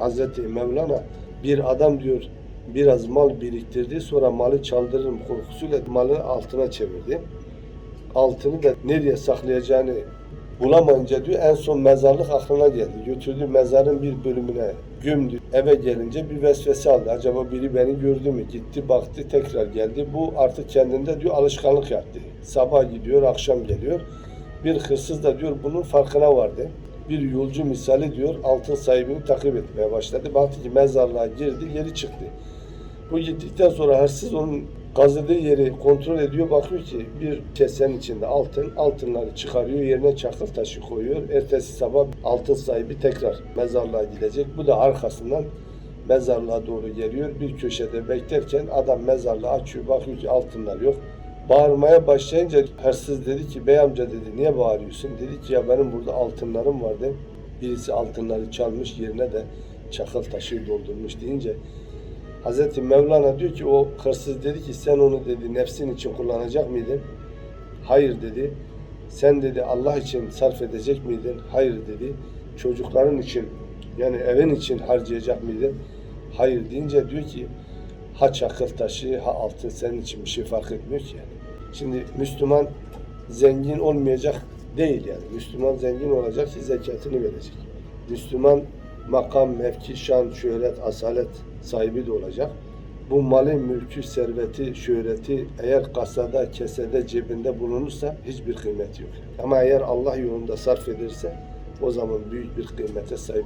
Hazreti Mevlana bir adam diyor biraz mal biriktirdi sonra malı çaldırırım korkusuyla malını altına çevirdi. Altını da nereye saklayacağını bulamayınca diyor en son mezarlık aklına geldi. Götürdü mezarın bir bölümüne gömdü. Eve gelince bir vesvese aldı. Acaba biri beni gördü mü? Gitti baktı tekrar geldi. Bu artık kendinde diyor alışkanlık yaptı. Sabah gidiyor akşam geliyor. Bir hırsız da diyor bunun farkına vardı. Bir yolcu misali diyor altın sahibini takip etmeye başladı. Baktı ki mezarlığa girdi geri çıktı. Bu gittikten sonra hırsız onun kazıdığı yeri kontrol ediyor. Bakıyor ki bir kesenin içinde altın, altınları çıkarıyor, yerine çakıl taşı koyuyor. Ertesi sabah altın sahibi tekrar mezarlığa gidecek. Bu da arkasından mezarlığa doğru geliyor. Bir köşede beklerken adam mezarlığı açıyor. Bakıyor ki altınlar yok. Bağırmaya başlayınca hırsız dedi ki bey amca dedi niye bağırıyorsun? Dedi ki ya benim burada altınlarım vardı. Birisi altınları çalmış yerine de çakıl taşı doldurmuş deyince Hazreti Mevlana diyor ki o hırsız dedi ki sen onu dedi nefsin için kullanacak mıydın? Hayır dedi. Sen dedi Allah için sarf edecek miydin? Hayır dedi. Çocukların için yani evin için harcayacak mıydın? Hayır deyince diyor ki ha çakıl taşı ha altın senin için bir şey fark etmiyor ki yani. Şimdi Müslüman zengin olmayacak değil yani. Müslüman zengin olacak ki zekatını verecek. Müslüman makam, mevki, şan, şöhret, asalet sahibi de olacak. Bu malı, mülkü, serveti, şöhreti eğer kasada, kesede, cebinde bulunursa hiçbir kıymeti yok. Ama eğer Allah yolunda sarf ederse o zaman büyük bir kıymete sahip